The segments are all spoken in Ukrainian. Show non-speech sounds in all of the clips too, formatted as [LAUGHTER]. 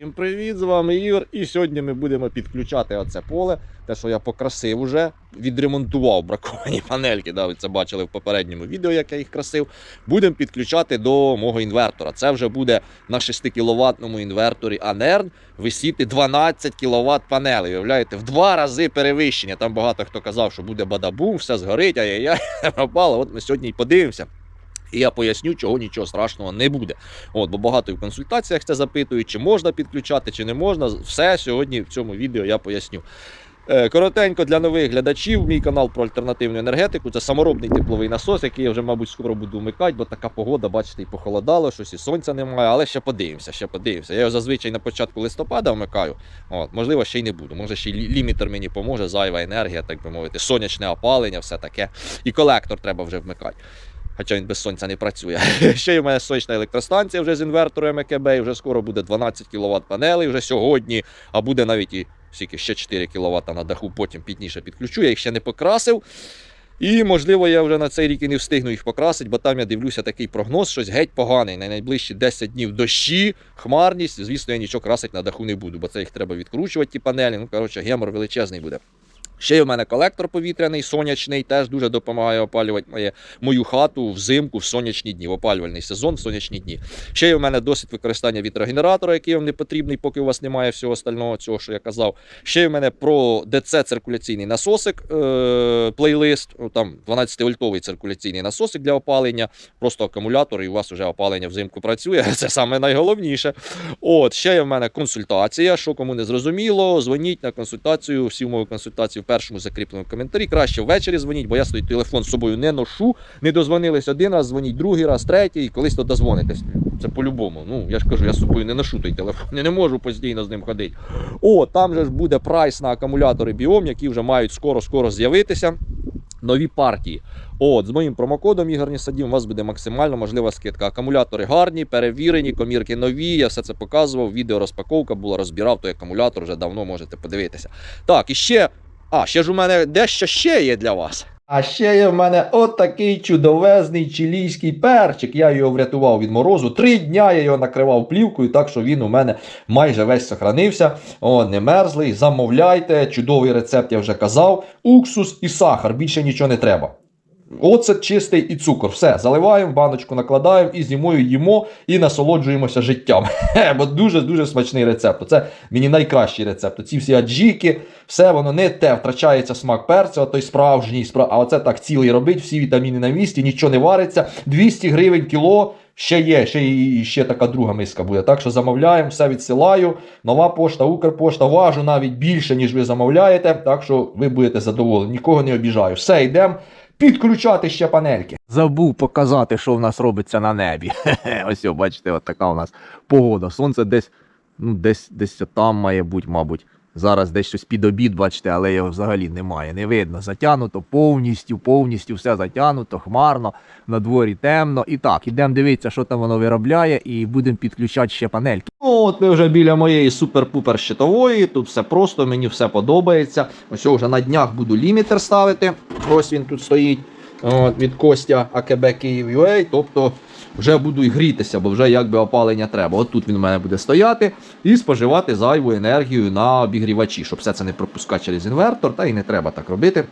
Всім привіт, з вами Ігор. І сьогодні ми будемо підключати оце поле. Те, що я покрасив уже, відремонтував браковані [LAUGHS] панельки. Да, ви це бачили в попередньому відео, як я їх красив. Будемо підключати до мого інвертора. Це вже буде на 6 кВт інверторі Анерн висіти 12 кВт панелей. Уявляєте, в два рази перевищення. Там багато хто казав, що буде бадабум, все згорить, ай-яй-яй, [LAUGHS] пропало. От ми сьогодні і подивимося. І я поясню, чого нічого страшного не буде. От, бо багато в консультаціях це запитують, чи можна підключати, чи не можна. Все сьогодні в цьому відео я поясню. Е, Коротенько для нових глядачів, мій канал про альтернативну енергетику. Це саморобний тепловий насос, який я вже, мабуть, скоро буду вмикати, бо така погода, бачите, і похолодало, щось і сонця немає, але ще подивимося, ще подивимося. Я його зазвичай на початку листопада вмикаю. От, можливо, ще й не буду. Може, ще й лімітер мені поможе, зайва енергія, так би мовити, сонячне опалення, все таке. І колектор треба вже вмикати. Хоча він без сонця не працює. [LAUGHS] Ще й у мене сонячна електростанція вже з інвертором МКБ, і вже скоро буде 12 кВт панелей вже сьогодні, а буде навіть і скільки, ще 4 кВт на даху, потім пізніше підключу. Я їх ще не покрасив. І, можливо, я вже на цей рік і не встигну їх покрасити, бо там я дивлюся такий прогноз, щось геть поганий. На найближчі 10 днів дощі, хмарність. Звісно, я нічого красити на даху не буду, бо це їх треба відкручувати, ті панелі. Ну, коротше, гемор величезний буде. Ще в мене колектор повітряний, сонячний, теж дуже допомагає опалювати моє, мою хату взимку в сонячні дні, в опалювальний сезон в сонячні дні. Ще є в мене досвід використання вітрогенератора, який вам не потрібний, поки у вас немає всього остального, цього, що я казав. Ще є в мене про ДЦ циркуляційний насосик, е- плейлист, там 12-вольтовий циркуляційний насосик для опалення, просто акумулятор, і у вас вже опалення взимку працює. [LAUGHS] Це саме найголовніше. От, ще є в мене консультація. Що кому не зрозуміло, дзвоніть на консультацію. Всі умови консультації першому закріпленому коментарі. Краще ввечері дзвоніть, бо я свій телефон з собою не ношу. Не дозвонились один раз, дзвоніть другий раз, третій, і колись то дозвонитесь. Це по-любому. Ну, я ж кажу, я з собою не ношу той телефон, я не можу постійно з ним ходити. О, там же ж буде прайс на акумулятори Біом, які вже мають скоро-скоро з'явитися. Нові партії. От, з моїм промокодом Ігор Нісадів у вас буде максимально можлива скидка. Акумулятори гарні, перевірені, комірки нові. Я все це показував. Відео розпаковка була, розбирав той акумулятор, вже давно можете подивитися. Так, і ще. А, ще ж у мене дещо ще є для вас. А ще є в мене отакий чудовезний чилійський перчик. Я його врятував від морозу. Три дня я його накривав плівкою, так що він у мене майже весь сохранився. О, не мерзлий. Замовляйте. Чудовий рецепт я вже казав. Уксус і сахар. Більше нічого не треба. Оцет чистий і цукор. Все, заливаємо, баночку накладаємо і зимою їмо і насолоджуємося життям. [LAUGHS] Бо дуже-дуже смачний рецепт. Це мені найкращий рецепт. Ці всі аджіки, все воно не те, втрачається смак перцю, а той справжній, спра... а оце так цілий робить, всі вітаміни на місці, нічого не вариться. 200 гривень кіло. Ще є, ще і ще така друга миска буде. Так що замовляємо, все відсилаю. Нова пошта, Укрпошта, важу навіть більше, ніж ви замовляєте. Так що ви будете задоволені. Нікого не обіжаю. Все, йдемо підключати ще панельки. Забув показати, що в нас робиться на небі. [LAUGHS] Ось, бачите, от така у нас погода. Сонце десь, ну, десь, десь там має бути, мабуть. Зараз десь щось під обід, бачите, але його взагалі немає. Не видно. Затягнуто повністю, повністю все затягнуто, хмарно, на дворі темно. І так, ідемо дивитися, що там воно виробляє, і будемо підключати ще панельки. Ну, от ми вже біля моєї супер-пупер щитової. Тут все просто, мені все подобається. Ось вже на днях буду лімітер ставити. Ось він тут стоїть. От, від Костя АКБ Київ UA. Тобто вже буду і грітися, бо вже якби опалення треба. От тут він у мене буде стояти і споживати зайву енергію на обігрівачі, щоб все це не пропускати через інвертор, та і не треба так робити.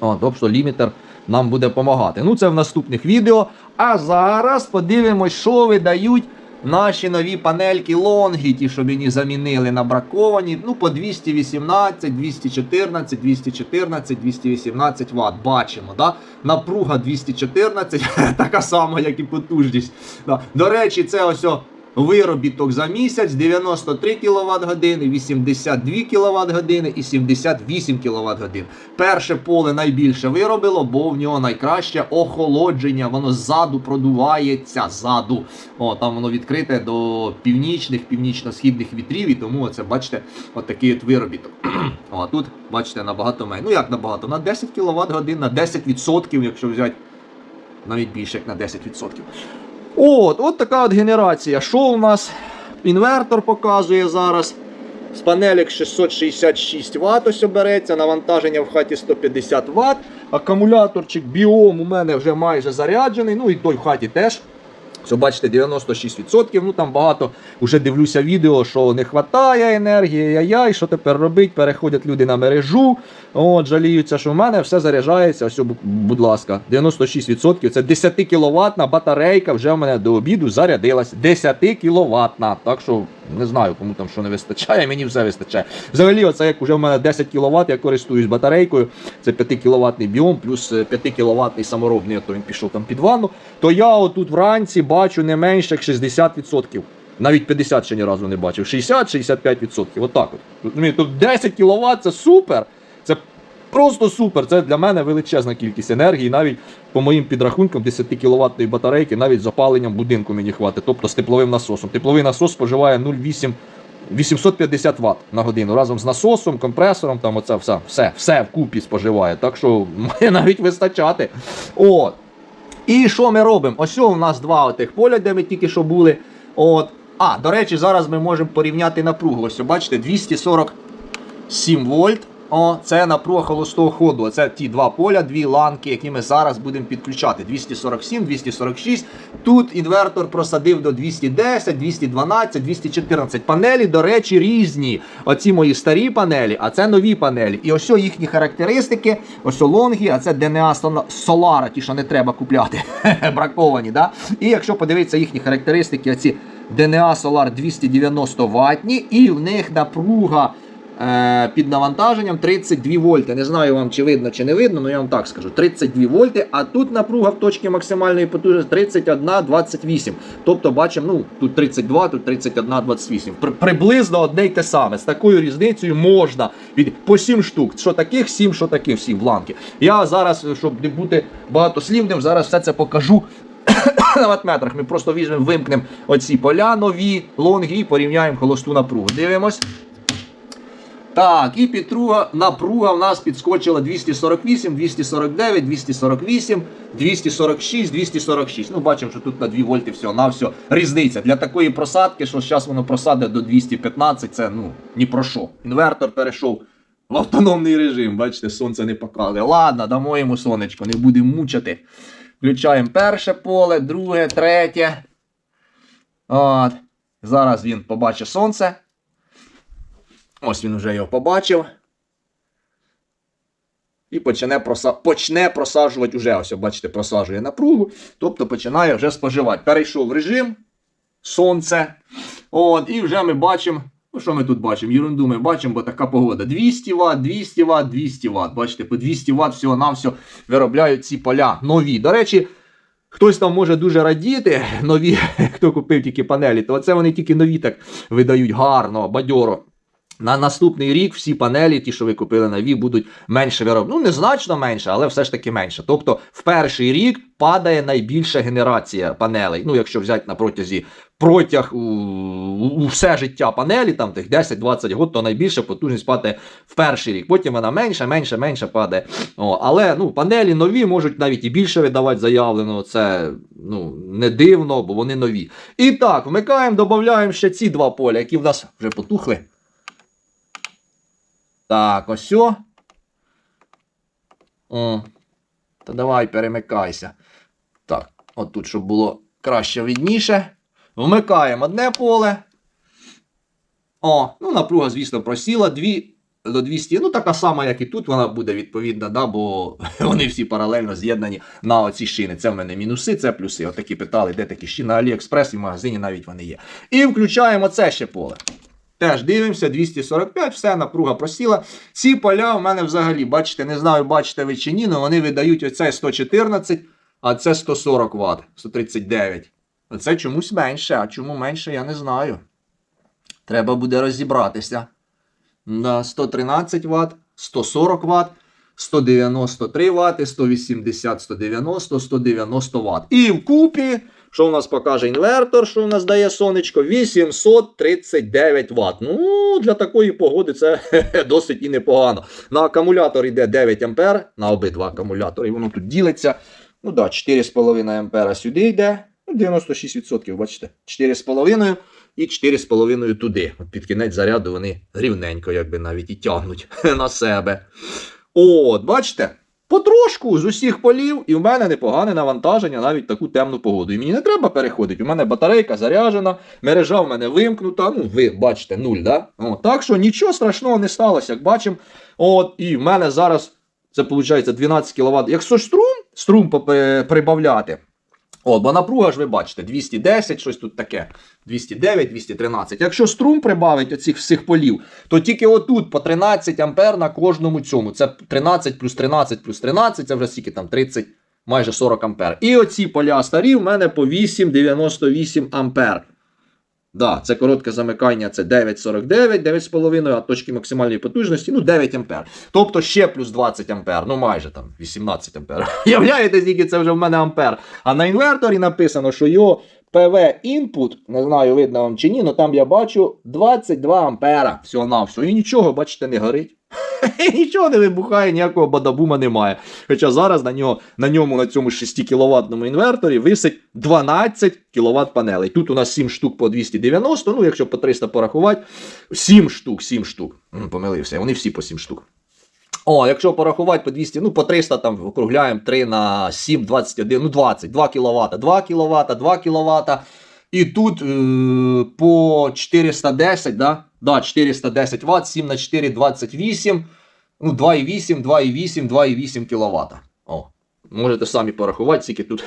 Тобто лімітер нам буде допомагати. Ну, це в наступних відео. А зараз подивимось, що видають наші нові панельки лонгі, ті, що мені замінили на браковані. Ну, по 218, 214, 214, 218 Вт. Бачимо, да? напруга 214, [LAUGHS] така сама, як і потужність. Да. До речі, це ось. о Виробіток за місяць 93 кВт години, 82 кВт години і 78 кВт годин. Перше поле найбільше виробило, бо в нього найкраще охолодження. Воно ззаду продувається ззаду. О, там воно відкрите до північних, північно-східних вітрів, і тому оце, бачите, отакий от виробіток. [CLEARS THROAT] О, а тут, бачите, набагато менше. Ну як набагато? На 10 кВт годин, на 10%, якщо взяти навіть більше, як на 10%. От, от така от генерація. Що у нас? Інвертор показує зараз. З панелек 666 Вт ось обереться, навантаження в хаті 150 Вт. Акумуляторчик біом у мене вже майже заряджений. Ну і той в хаті теж. Все, бачите, 96%. Ну там багато вже дивлюся відео, що не вистачає енергії, яй-яй, що тепер робить? Переходять люди на мережу. От, жаліються, що в мене все заряджається. Ось, будь ласка, 96%. Це 10 кіловатна батарейка вже в мене до обіду зарядилась. 10 кіловатна. Так що не знаю, кому там що не вистачає, мені все вистачає. Взагалі, оце як вже в мене 10 кВт, я користуюсь батарейкою. Це 5 кВт біом, плюс 5 кВт саморобний, то він пішов там під ванну. То я отут вранці бачу не менше як 60%. Навіть 50 ще ні разу не бачив. 60-65%. Отак от. Тут 10 кВт це супер. Це просто супер. Це для мене величезна кількість енергії. Навіть по моїм підрахункам 10 кВт батарейки, навіть з опаленням будинку мені хватить. Тобто з тепловим насосом. Тепловий насос споживає 0,8 850 Вт на годину разом з насосом, компресором, там оце все, все, все вкупі споживає. Так що [LAUGHS] має навіть вистачати. От. І що ми робимо? Ось у нас два отих поля, де ми тільки що були. От. А, до речі, зараз ми можемо порівняти напругу. Ось, бачите, 247 вольт. О, це напруга холостого ходу. Це ті два поля, дві ланки, які ми зараз будемо підключати. 247, 246. Тут інвертор просадив до 210, 212, 214. Панелі, до речі, різні. Оці мої старі панелі, а це нові панелі. І ось їхні характеристики. Ось лонги, а це DNA Solar, ті, що не треба купляти. [LAUGHS] Браковані, да? І якщо подивитися їхні характеристики, оці DNA Solar 290 ватні, і в них напруга під навантаженням 32 вольти. Не знаю вам, чи видно, чи не видно, але я вам так скажу. 32 вольти, а тут напруга в точці максимальної потужності 31,28. Тобто бачимо, ну, тут 32, тут 31,28. При, приблизно одне й те саме. З такою різницею можна від по 7 штук. Що таких, 7, що таких, 7 бланки. Я зараз, щоб не бути багатослівним, зараз все це покажу [COUGHS] на ватметрах. Ми просто візьмемо, вимкнемо оці поля нові, лонги і порівняємо холосту напругу. Дивимось. Так, і підруга, напруга в нас підскочила 248, 249, 248, 246, 246. Ну, бачимо, що тут на 2 вольти всього на все різниця. Для такої просадки, що зараз воно просадить до 215, це ну ні про що. Інвертор перейшов в автономний режим. Бачите, сонце не показує. Ладно, дамо йому сонечко, не будемо мучити. Включаємо перше поле, друге, третє. От. Зараз він побачить сонце. Ось він вже його побачив. І почне, проса... почне просаджувати уже, ось, бачите, просаджує напругу, тобто починає вже споживати. Перейшов в режим сонце. От, і вже ми бачимо. Ну, що ми тут бачимо? Єрунду ми бачимо, бо така погода. 200 Вт, 200 Вт, 200 Вт. Бачите, по 200 Вт всього на все виробляють ці поля нові. До речі, хтось там може дуже радіти, нові, [LAUGHS] хто купив тільки панелі, то це вони тільки нові так видають гарно, бадьоро. На наступний рік всі панелі, ті, що ви купили нові, будуть менше виробляти. Ну, незначно менше, але все ж таки менше. Тобто, в перший рік падає найбільша генерація панелей. Ну, якщо взяти на протязі протяг у, у все життя панелі, там тих 10-20 років, то найбільша потужність падає в перший рік. Потім вона менше, менше, менше падає. О, але ну, панелі нові можуть навіть і більше видавати заявлено. Це ну, не дивно, бо вони нові. І так, вмикаємо, додаємо ще ці два поля, які в нас вже потухли. Так, ось. О. О. Та давай перемикайся. Так, от тут, щоб було краще видніше. Вмикаємо одне поле. О, ну напруга, звісно, просіла. Дві до 200. Ну, така сама, як і тут, вона буде відповідна, да, бо [LAUGHS] вони всі паралельно з'єднані на оці шини. Це в мене мінуси, це плюси. Отакі питали, де такі шини на Аліекспрес і в магазині навіть вони є. І включаємо це ще поле. Теж дивимося, 245, все, напруга просіла. Ці поля у мене взагалі, бачите, не знаю, бачите ви чи ні, але вони видають оце 114, а це 140 Вт, 139. Оце чомусь менше, а чому менше, я не знаю. Треба буде розібратися. Да, 113 Вт, 140 Вт, 193 Вт, 180, 190, 190 Вт. І вкупі, що у нас покаже інвертор, що у нас дає сонечко, 839 Вт. Ну, для такої погоди це [LAUGHS] досить і непогано. На акумулятор йде 9 А, на обидва акумулятори, і воно тут ділиться. Ну да, 4,5 А сюди йде. Ну, 96%, бачите, 4,5 і 4,5 туди. Під кінець заряду вони рівненько, якби навіть і тягнуть [LAUGHS] на себе. От, бачите? Потрошку з усіх полів, і в мене непогане навантаження навіть таку темну погоду. І мені не треба переходити. У мене батарейка заряджена, мережа в мене вимкнута. Ну, ви бачите, нуль, да? О, так що нічого страшного не сталося, як бачимо. От, і в мене зараз це виходить 12 кВт. Якщо струм, струм прибавляти. От, бо напруга ж ви бачите, 210, щось тут таке. 209, 213. Якщо струм прибавить оцих всіх полів, то тільки отут по 13 ампер на кожному цьому. Це 13 плюс 13 плюс 13, це вже скільки там 30, майже 40 ампер. І оці поля старі в мене по 8,98 ампер. Да, це коротке замикання, це 9,49, 9,5, а точки максимальної потужності, ну 9 ампер. Тобто ще плюс 20 ампер, ну майже там 18 ампер. [LAUGHS] Являєте, скільки це вже в мене ампер. А на інверторі написано, що його pv інпут не знаю, видно вам чи ні, але там я бачу 22 ампера всього на всього. І нічого, бачите, не горить. [LAUGHS] Нічого не вибухає, ніякого бадабума немає. Хоча зараз на, нього, на ньому, на цьому 6 кВт інверторі, висить 12 кВт панелей. Тут у нас 7 штук по 290, ну якщо по 300 порахувати, 7 штук, 7 штук. Помилився, вони всі по 7 штук. О, якщо порахувати по 200, ну по 300 там округляємо 3 на 7, 21, ну 20, 2 кВт, 2 кВт, 2 кВт. І тут е, по 410, да? Да, 410 Вт, 7 на 4, 28, ну 2,8, 2,8, 2,8 кВт. О, можете самі порахувати, скільки тут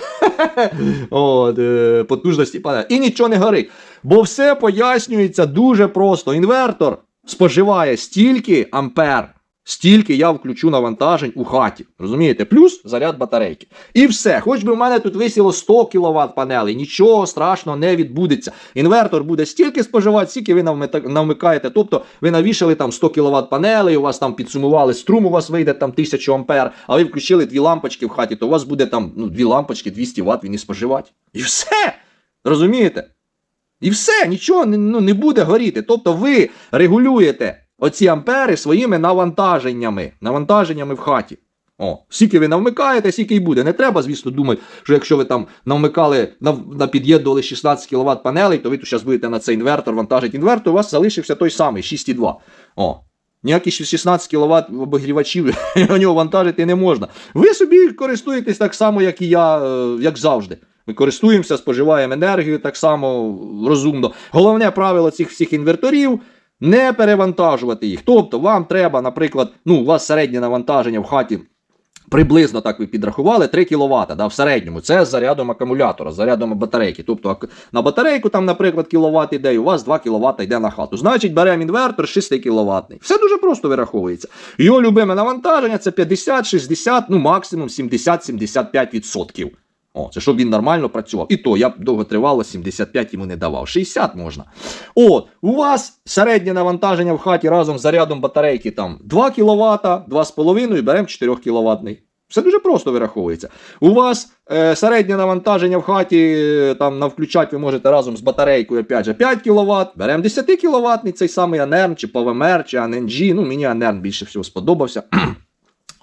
[LAUGHS] От, е, потужності падає. І нічого не горить. Бо все пояснюється дуже просто. Інвертор споживає стільки ампер, стільки я включу навантажень у хаті. Розумієте? Плюс заряд батарейки. І все. Хоч би в мене тут висіло 100 кВт панелей, нічого страшного не відбудеться. Інвертор буде стільки споживати, скільки ви навмикаєте. Тобто ви навішали там 100 кВт панелей, у вас там підсумували струм, у вас вийде там 1000 ампер, а ви включили дві лампочки в хаті, то у вас буде там ну, дві лампочки, 200 Вт він і споживати. І все. Розумієте? І все, нічого ну, не буде горіти. Тобто ви регулюєте оці ампери своїми навантаженнями, навантаженнями в хаті. О, скільки ви навмикаєте, скільки й буде. Не треба, звісно, думати, що якщо ви там навмикали, нав- на 16 кВт панелей, то ви тут зараз будете на цей інвертор вантажити інвертор, у вас залишився той самий 6,2. О. Ніякі 16 кВт обігрівачів [LAUGHS] на нього вантажити не можна. Ви собі користуєтесь так само, як і я, е, як завжди. Ми користуємося, споживаємо енергію так само розумно. Головне правило цих всіх інверторів не перевантажувати їх. Тобто, вам треба, наприклад, ну, у вас середнє навантаження в хаті. Приблизно так ви підрахували 3 кВт да, в середньому. Це з зарядом акумулятора, з зарядом батарейки. Тобто на батарейку, там, наприклад, кВт йде, і у вас 2 кВт йде на хату. Значить, беремо інвертор 6 кВт. Все дуже просто вираховується. Його любиме навантаження це 50, 60, ну максимум 70-75%. О, це щоб він нормально працював. І то я б довготривало 75 йому не давав. 60 можна. От, у вас середнє навантаження в хаті разом з зарядом батарейки там 2 кВт, 2,5 і беремо 4 кВт. Все дуже просто вираховується. У вас е, середнє навантаження в хаті е, там на включать ви можете разом з батарейкою опять же 5 кВт, беремо 10 кВт, цей самий Анерн, чи ПВМР, чи ANNG. Ну, мені Анерн більше всього сподобався.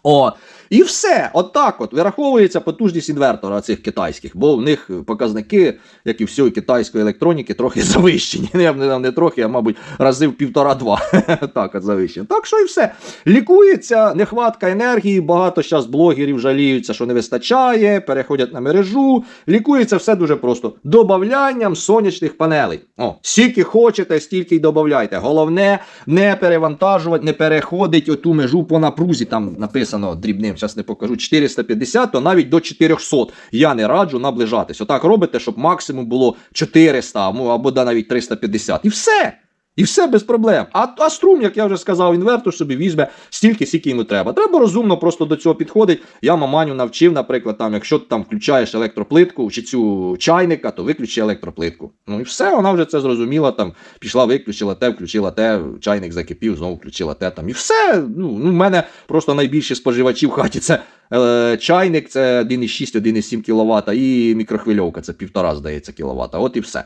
О, і все, отак от вираховується потужність інвертора цих китайських, бо в них показники, як і всієї китайської електроніки, трохи [LAUGHS] завищені. Не, не, не трохи, а мабуть, рази в півтора-два. [LAUGHS] так, от завищені. Так що і все. Лікується, нехватка енергії, багато зараз блогерів жаліються, що не вистачає, переходять на мережу. Лікується все дуже просто. Добавлянням сонячних панелей. О, скільки хочете, стільки й додавайте. Головне не перевантажувати, не переходить оту межу по напрузі. Там написано дрібним, зараз не покажу, 450, то навіть до 400. Я не раджу наближатись. Отак робите, щоб максимум було 400 ну, або навіть 350. І все. І все без проблем. А, а струм, як я вже сказав, інвертор собі візьме стільки, скільки йому треба. Треба розумно просто до цього підходити. Я маманю навчив, наприклад, там, якщо ти там включаєш електроплитку чи цю чайника, то виключи електроплитку. Ну і все, вона вже це зрозуміла. Там пішла, виключила те, включила те, чайник закипів, знову включила те. Там і все. Ну, ну в мене просто найбільші споживачі в хаті це е, чайник, це 1,6, 1,7 кВт, і мікрохвильовка, це півтора, здається, кВт. От і все.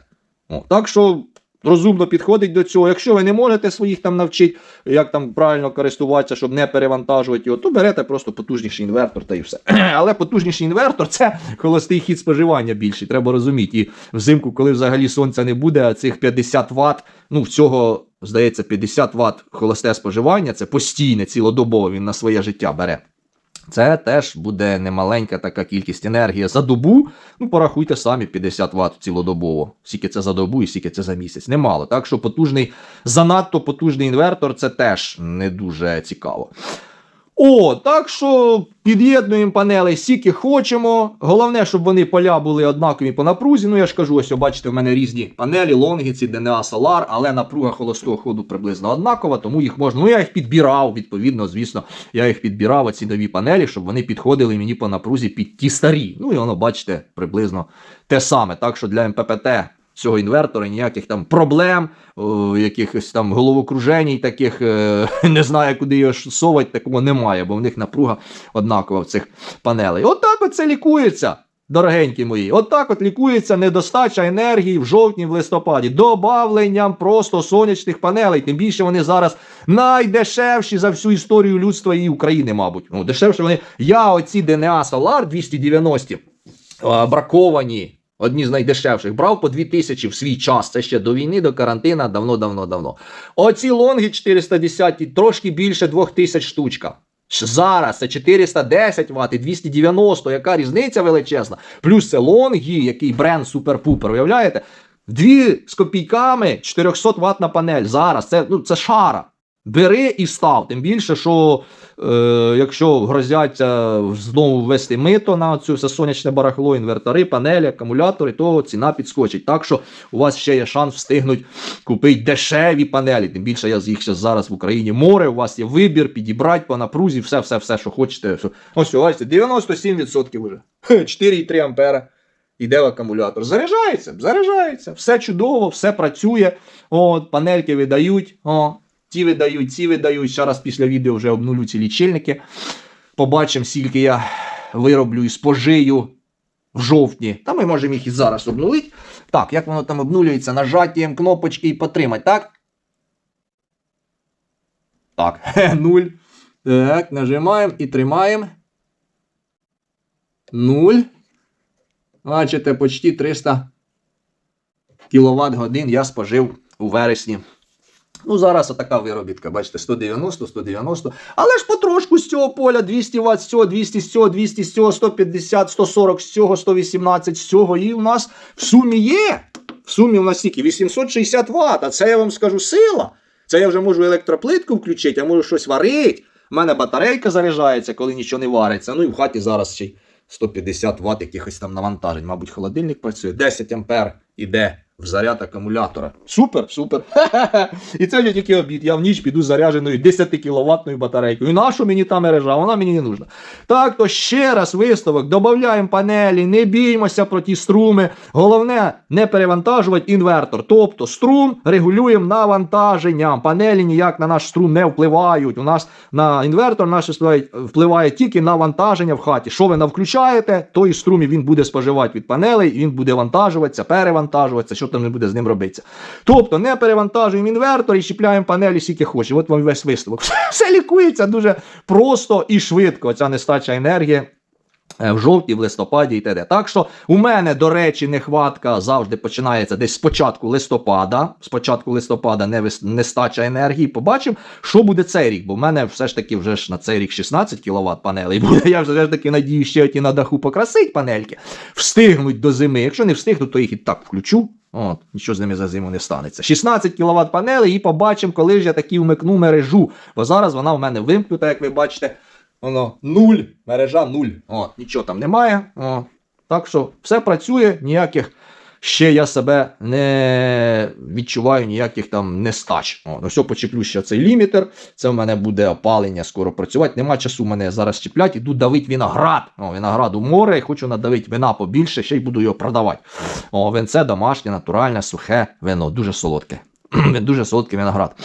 О, так що розумно підходить до цього. Якщо ви не можете своїх там навчити, як там правильно користуватися, щоб не перевантажувати його, то берете просто потужніший інвертор та і все. [CLEARS THROAT] Але потужніший інвертор це холостий хід споживання більший, треба розуміти. І взимку, коли взагалі сонця не буде, а цих 50 Вт, ну в цього, здається, 50 Вт холосте споживання, це постійне, цілодобово він на своє життя бере. Це теж буде немаленька така кількість енергії за добу. Ну, порахуйте самі 50 Вт цілодобово. Скільки це за добу і скільки це за місяць. Немало. Так що потужний, занадто потужний інвертор це теж не дуже цікаво. О, так що під'єднуємо панели скільки хочемо. Головне, щоб вони поля були однакові по напрузі. Ну, я ж кажу, ось, бачите, в мене різні панелі, лонги, ці DNA Solar, але напруга холостого ходу приблизно однакова, тому їх можна. Ну, я їх підбирав, відповідно, звісно, я їх підбирав, оці нові панелі, щоб вони підходили мені по напрузі під ті старі. Ну, і воно, бачите, приблизно те саме. Так що для МППТ цього інвертора ніяких там проблем, о, якихось там головокружень таких, е, [LAUGHS] не знаю, куди його ж совать, такого немає, бо в них напруга однакова в цих панелей. Отак от це лікується. Дорогенькі мої, отак от лікується недостача енергії в жовтні, в листопаді, добавленням просто сонячних панелей. Тим більше вони зараз найдешевші за всю історію людства і України, мабуть. Ну, дешевше вони. Я оці DNA Solar 290 а, браковані. Одні з найдешевших брав по 2000 в свій час. Це ще до війни, до карантина, давно-давно давно. Оці лонги 410 трошки більше 2000 штучка. Зараз це 410 Вт і 290, яка різниця величезна. Плюс це лонги, який бренд супер-пупер, уявляєте? Дві з копійками 400 ватна панель. Зараз це, ну, це шара. Бери і став. Тим більше, що е, якщо грозяться знову ввести мито на цю все сонячне барахло, інвертори, панелі, акумулятори, то ціна підскочить. Так що у вас ще є шанс встигнути купити дешеві панелі. Тим більше я їх ще зараз в Україні море. У вас є вибір, підібрати по напрузі, все, все, все, що хочете. Ось, бачите, 97% вже. 4,3 ампера. Іде в акумулятор. Заряджається, заряджається, все чудово, все працює. От, панельки видають. О, ті видають, ці видають. Зараз після відео вже обнулю ці лічильники. Побачимо, скільки я вироблю і спожию в жовтні. Та ми можемо їх і зараз обнулити. Так, як воно там обнулюється? Нажаттям кнопочки і потримати, так? Так, [LAUGHS] нуль. Так, нажимаємо і тримаємо. Нуль. Бачите, почти 300 кВт годин я спожив у вересні. Ну, зараз отака виробітка, бачите, 190, 190. Але ж потрошку з цього поля 200 Вт з цього, 200 з цього, 200 з цього, 150, 140 з цього, 118 з цього. І в нас в сумі є. В сумі у нас тільки 860 Вт. А це я вам скажу сила. Це я вже можу електроплитку включити, я можу щось варити. У мене батарейка заряджається, коли нічого не вариться. Ну і в хаті зараз ще й 150 Вт якихось там навантажень. Мабуть, холодильник працює. 10 ампер іде в заряд акумулятора. Супер, супер. [LAUGHS] І це вже тільки обід. Я в ніч піду з зарядженою 10 кіловатною батарейкою. І нащо мені та мережа? Вона мені не нужна. Так, то ще раз виставок, додаємо панелі, не біймося про ті струми. Головне не перевантажувати інвертор. Тобто струм регулюємо навантаженням. Панелі ніяк на наш струм не впливають. У нас на інвертор наш впливає, тільки навантаження в хаті. Що ви навключаєте, то і він буде споживати від панелей, він буде вантажуватися, перевантажуватися, що там не буде з ним робитися. Тобто не перевантажуємо інвертор і чіпляємо панелі скільки хочемо. От вам весь висновок. Все лікується дуже просто і швидко. Ця нестача енергії. е, В жовтні, в листопаді і т.д. Так що у мене, до речі, нехватка завжди починається десь з початку листопада. З початку листопада не нестача енергії. Побачимо, що буде цей рік. Бо в мене все ж таки вже ж на цей рік 16 кВт панелей буде. [LAUGHS] Я вже ж таки надію ще оті на даху покрасить панельки. Встигнуть до зими. Якщо не встигнуть, то їх і так включу. От, нічого з ними за зиму не станеться. 16 кВт панелей і побачимо, коли ж я таки вмикну мережу. Бо зараз вона в мене вимкнута, як ви бачите. Воно нуль, мережа нуль. О, нічого там немає. О. Так що все працює, ніяких ще я себе не відчуваю ніяких там нестач. О, ну все, почеплю ще цей лімітер. Це в мене буде опалення скоро працювати. Нема часу мене зараз чіплять. Іду давити виноград. О, виноград у море. Хочу надавити вина побільше, ще й буду його продавати. О, винце домашнє, натуральне, сухе вино, дуже солодке. [CLEARS THROAT] дуже солодкий виноград.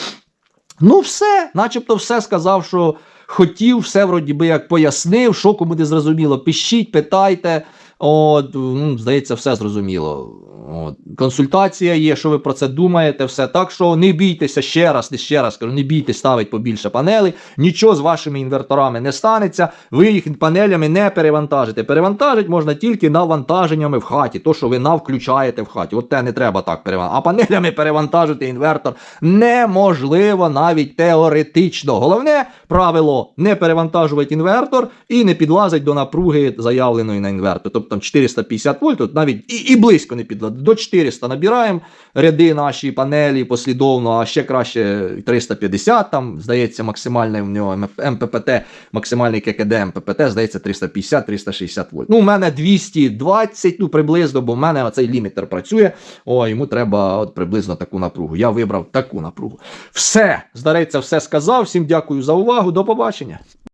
Ну, все, начебто, все сказав, що хотів, все вроді би як пояснив, що кому не зрозуміло. Пишіть, питайте. От, ну, здається, все зрозуміло. От. Консультація є, що ви про це думаєте, все. Так що не бійтеся ще раз, ще раз кажу, не бійтесь ставити побільше панелей. Нічого з вашими інверторами не станеться. Ви їх панелями не перевантажите. Перевантажити можна тільки навантаженнями в хаті, то, що ви навключаєте в хаті. От те не треба так перевантажити. А панелями перевантажити інвертор неможливо навіть теоретично. Головне правило не перевантажувати інвертор і не підлазить до напруги заявленої на інвертор. Тобто там 450 вольт, тут навіть і, і близько не підлазить. До 400 набираємо ряди наші панелі послідовно, а ще краще 350, там, здається, максимальний в нього МППТ, максимальний ККД МППТ, здається, 350-360 вольт. Ну, у мене 220, ну приблизно, бо в мене цей лімітер працює. О, йому треба от приблизно таку напругу. Я вибрав таку напругу. Все, здається, все сказав. Всім дякую за увагу. До побачення.